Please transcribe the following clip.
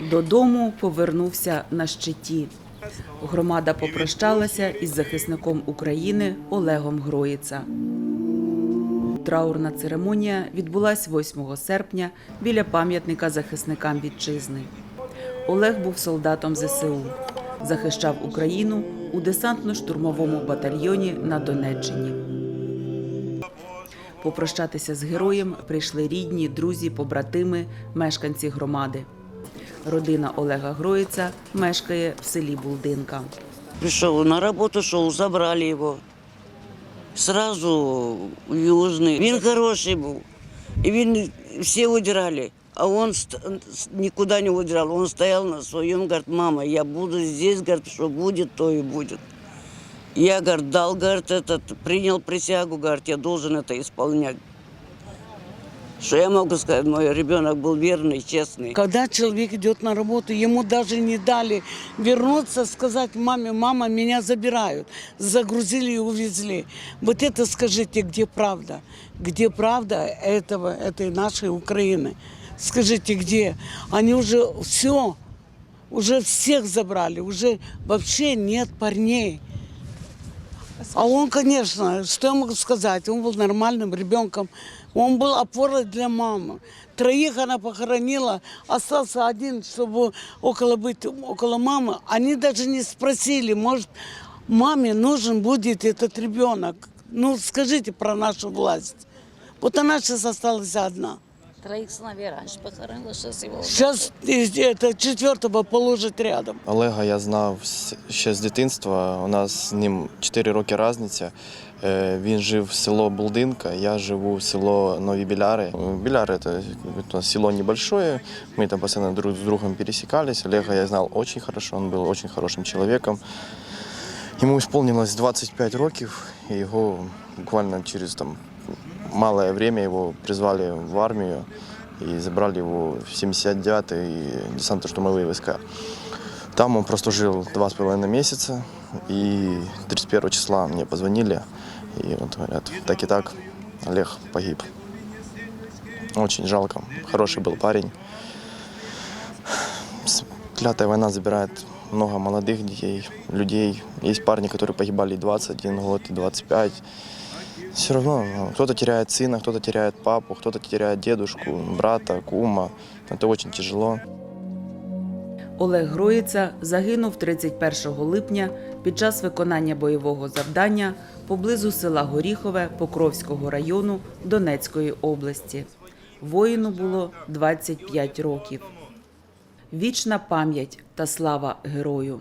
Додому повернувся на щиті. Громада попрощалася із захисником України Олегом Гроїца. Траурна церемонія відбулась 8 серпня біля пам'ятника захисникам вітчизни. Олег був солдатом ЗСУ, захищав Україну у десантно-штурмовому батальйоні на Донеччині. Попрощатися з героєм прийшли рідні, друзі, побратими, мешканці громади. Родина Олега Гроїца мешкає в селі Булдинка. Пришел на работу, шел, забрали его. Сразу в Южный. Він хороший був. І він всі удирали. А он ст- с- никуда не удирал. Он стоял на своем, говорит, мама, я буду здесь, говорит, что будет, то и будет. Я, говорит, дал, говорит, этот, принял присягу, говорит, я должен это исполнять. Что я могу сказать, мой ребенок был верный, честный. Когда человек идет на работу, ему даже не дали вернуться, сказать маме, мама, меня забирают. Загрузили и увезли. Вот это скажите, где правда? Где правда этого, этой нашей Украины? Скажите, где? Они уже все, уже всех забрали, уже вообще нет парней. А он, конечно, что я могу сказать, он был нормальным ребенком, он был опорой для мамы. Троих она похоронила, остался один, чтобы около быть, около мамы. Они даже не спросили, может, маме нужен будет этот ребенок. Ну, скажите про нашу власть. Вот она сейчас осталась одна. Троих сыновей раньше похоронила, сейчас его. Сейчас это четвертого положит рядом. Олега я знав з- ще з дитинства. У нас з ним 4 роки різниця. Е, Він жив в село Булдинка, я живу в село Нові Біляри. Е, Біляри – це у нас село небольшое, мы там постоянно друг с другом пересекались. Олега я знал очень хорошо, он был очень хорошим человеком. Йому исполнилось 25 років, і його буквально через там, Малое время его призвали в армию и забрали его в 79-й десантно-штурмовые войска. Там он прослужил два с половиной месяца, и 31 числа мне позвонили, и вот говорят, так и так, Олег погиб. Очень жалко, хороший был парень. Клятая война забирает много молодых детей, людей. Есть парни, которые погибали и 21 год, и 25. Все равно ну, кто-то теряет сына, кто-то теряет папу, кто-то теряет дедушку, брата, кума. Это очень тяжело. Олег Гроїца загинув 31 липня під час виконання бойового завдання поблизу села Горіхове Покровського району Донецької області. Воїну було 25 років. Вічна пам'ять та слава герою.